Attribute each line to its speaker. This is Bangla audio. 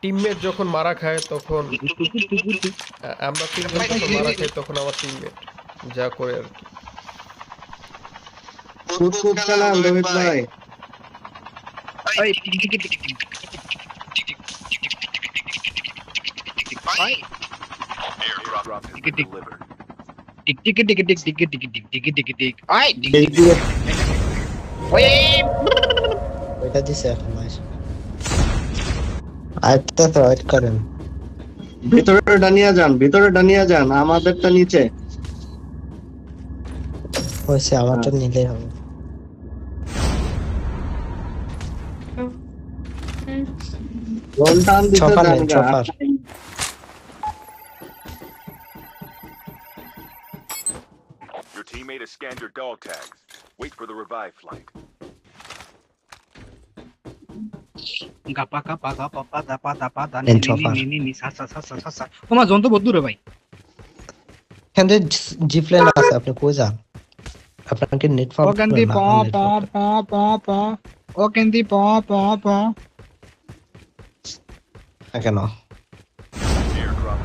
Speaker 1: টিমমেট যখন মারা খায় তখন আমরা তখন আমার টিমমেট যা করে আর কি
Speaker 2: খুব খুব চালান রোহিত ভাই।
Speaker 3: ওইটা দিছে এখন আরেকটা তো ওয়েট করেন
Speaker 2: ভিতরে ডানিয়া যান ভিতরে ডানিয়া যান আমাদেরটা নিচে
Speaker 3: হয়েছে আমারটা নিলেই হবে।
Speaker 2: যান
Speaker 3: নেই।
Speaker 4: Your teammate has scanned your dog tags. Wait for the revive flight.
Speaker 5: তোমার জন তো বহুত দূরে ভাই।
Speaker 3: এখান থেকে জিপ লাইন আছে? আপনি কই যান? আপনাকে নেট
Speaker 5: ও কেন্দি প প প প প ও কেন্দি প প প
Speaker 3: কেন
Speaker 4: Airdrop